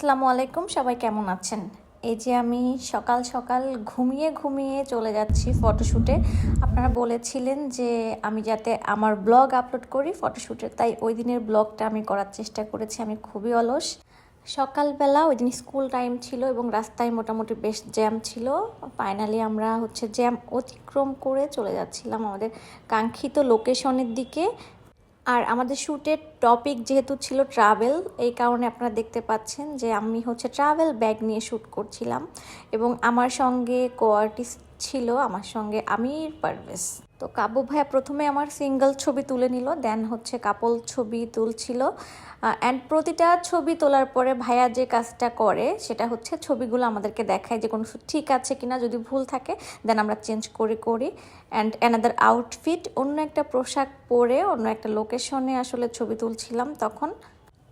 আসসালামু আলাইকুম, সবাই কেমন আছেন? এই যে আমি সকাল সকাল ঘুমিয়ে ঘুমিয়ে চলে যাচ্ছি ফটোশ্যুটে আপনারা বলেছিলেন যে আমি যাতে আমার ব্লগ আপলোড করি ফটোশ্যুটে তাই ওই দিনের ব্লগটা আমি করার চেষ্টা করেছি, আমি খুবই অলস। সকালবেলা ওই দিন স্কুল টাইম ছিল এবং রাস্তায় মোটামুটি বেশ জ্যাম ছিল। ফাইনালি আমরা হচ্ছে জ্যাম অতিক্রম করে চলে যাচ্ছিলাম আমাদের কাঙ্ক্ষিত লোকেশনের দিকে। আর আমাদের শ্যুটের টপিক যেহেতু ছিল ট্রাভেল এই কারণে আপনারা দেখতে পাচ্ছেন যে আমি হচ্ছে ট্রাভেল ব্যাগ নিয়ে শ্যুট করছিলাম এবং আমার সঙ্গে কোয়ার্টিস্ট ছিল আমার সঙ্গে আমির পারভেজ। তো কাব্য ভাইয়া প্রথমে আমার সিঙ্গেল ছবি তুলে নিল দেন হচ্ছে কাপল ছবি তুলছিল। অ্যান্ড প্রতিটা ছবি তোলার পরে ভাইয়া যে কাজটা করে, সেটা হচ্ছে ছবিগুলো আমাদেরকে দেখায় যে কোনো ঠিক আছে কিনা, যদি ভুল থাকে দেন আমরা চেঞ্জ করে করি। অ্যান্ড অ্যানাদার আউটফিট অন্য একটা পোশাক পরে অন্য একটা লোকেশনে আসলে ছবি তুলছিলাম তখন।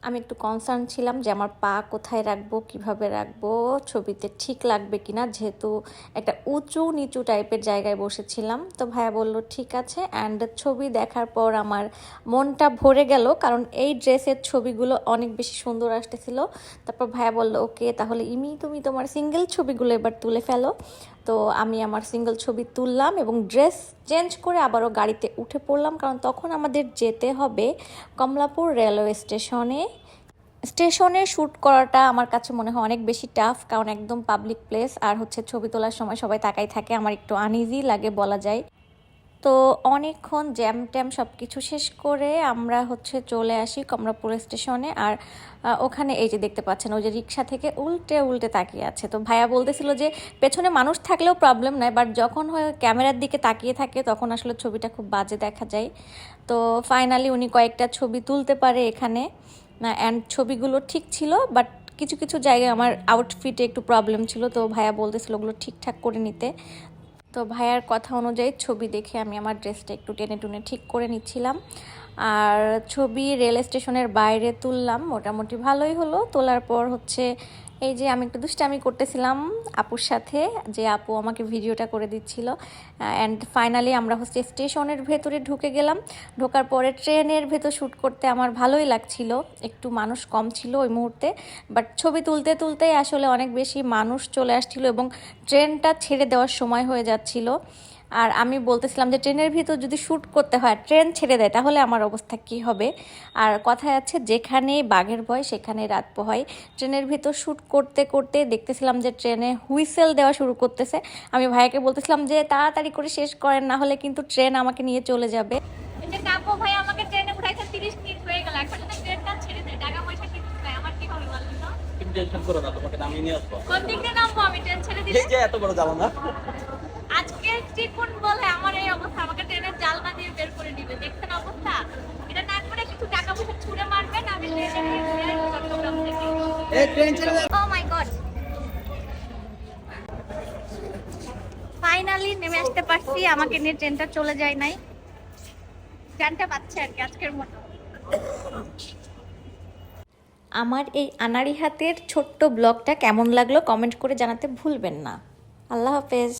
আমি একটু কনসার্ন ছিলাম যে আমার পা কোথায় রাখব, কীভাবে রাখব, ছবিতে ঠিক লাগবে কিনা, যেহেতু একটা উঁচু নিচু টাইপের জায়গায় বসেছিলাম। তো ভাইয়া বলল, ঠিক আছে। অ্যান্ড ছবি দেখার পর আমার মনটা ভরে গেল, কারণ এই ড্রেসের ছবিগুলো অনেক বেশি সুন্দর আসতেছিল। তারপর ভাইয়া বলল, ওকে, তাহলে ইমি তুমি তোমার সিঙ্গেল ছবিগুলো এবার তুলে ফেলো। তো আমি আমার সিঙ্গেল ছবি তুললাম এবং ড্রেস চেঞ্জ করে আবারও গাড়িতে উঠে পড়লাম, কারণ তখন আমাদের যেতে হবে কমলাপুর রেলওয়ে স্টেশনে স্টেশনে শ্যুট করাটা আমার কাছে মনে হয় অনেক বেশি টাফ কারণ একদম পাবলিক প্লেস আর হচ্ছে ছবি তোলার সময় সবাই তাকাই থাকে, আমার একটু আনইজি লাগে বলা যায়। তো অনেকক্ষণ জ্যাম ট্যাম সব কিছু শেষ করে আমরা হচ্ছে চলে আসি কমলাপুর স্টেশনে। আর ওখানে এই যে দেখতে পাচ্ছেন, ওই যে রিক্সা থেকে উল্টে উল্টে তাকিয়ে আছে। তো ভাইয়া বলতেছিল যে, পেছনে মানুষ থাকলেও প্রবলেম নাই বাট যখন হয় ক্যামেরার দিকে তাকিয়ে থাকে, তখন আসলে ছবিটা খুব বাজে দেখা যায়। তো ফাইনালি উনি কয়েকটা ছবি তুলতে পারে এখানে। অ্যান্ড ছবিগুলো ঠিক ছিল বাট কিছু কিছু জায়গায় আমার আউটফিটে একটু প্রবলেম ছিল। তো ভাইয়া বলতেছিল ওগুলো ঠিকঠাক করে নিতে। তো ভাইয়ার কথা অনুযায়ী ছবি দেখে আমি আমার ড্রেসটা একটু টেনে টুনে ঠিক করে নিচ্ছিলাম। আর ছবি রেল স্টেশনের বাইরে তুললাম, মোটামুটি ভালোই হলো। তোলার পর হচ্ছে এই যে আমি একটু দুষ্টামি করতেছিলাম আপুর সাথে, যে আপু আমাকে ভিডিওটা করে দিচ্ছিল। অ্যান্ড ফাইনালি আমরা হচ্ছে স্টেশনের ভেতরে ঢুকে গেলাম। ঢোকার পরে ট্রেনের ভেতর শ্যুট করতে আমার ভালোই লাগছিল। একটু মানুষ কম ছিল ওই মুহূর্তে বাট ছবি তুলতে তুলতেই আসলে অনেক বেশি মানুষ চলে আসছিল এবং ট্রেনটা ছেড়ে দেওয়ার সময় হয়ে যাচ্ছিল। আর আমি বলতেছিলাম যে ট্রেনের ভিতর যদি শ্যুট করতে হয় ট্রেন ছেড়ে দেয় তাহলে আমার অবস্থা কি হবে? আর কথায় আছে যেখানে বাঘের ভয় সেখানে রাত পোহায়। ট্রেনের ভিতর শ্যুট করতে করতে দেখতেছিলাম যে ট্রেনে হুইসেল দেওয়া শুরু করতেছে। আমি ভাইয়াকে বলতেছিলাম যে তাড়াতাড়ি করে শেষ করেন না হলে কিন্তু ট্রেন আমাকে নিয়ে চলে যাবে। এই ভাই আমাকে ট্রেনে উঠাইছে 30 মিনিট হয়ে গেল এখন ট্রেনটা ছেড়ে দেয় টাকা পয়সা কিছু নাই আমার কি হবে বলেন তো? টেনশন করো না তোমাকে নামিয়ে নিয়ে আসব। কোন দিক দিয়ে নামবো? আমি ট্রেন ছেড়ে দিলে এই যে এত বড় যাব না আজকে চিকুন বলে আমার এই অবস্থা আমাকে ট্রেনের জালনা দিয়ে বের করে দিবে। দেখছেন অবস্থা? এটা না করে কিছু টাকা পয়সা ছুঁড়ে মারবেন আমি ও মাই গড ফাইনালি নেমে আসতে পারছি আমাকে নিয়ে ট্রেনটা চলে যায় নাই। ট্রেনটা পাচ্ছে আর কি আজকের মতো। আমার এই আনাড়ি হাতের ছোট্ট ব্লগটা কেমন লাগল কমেন্ট করে জানাতে ভুলবেন না। আল্লাহ হাফেজ।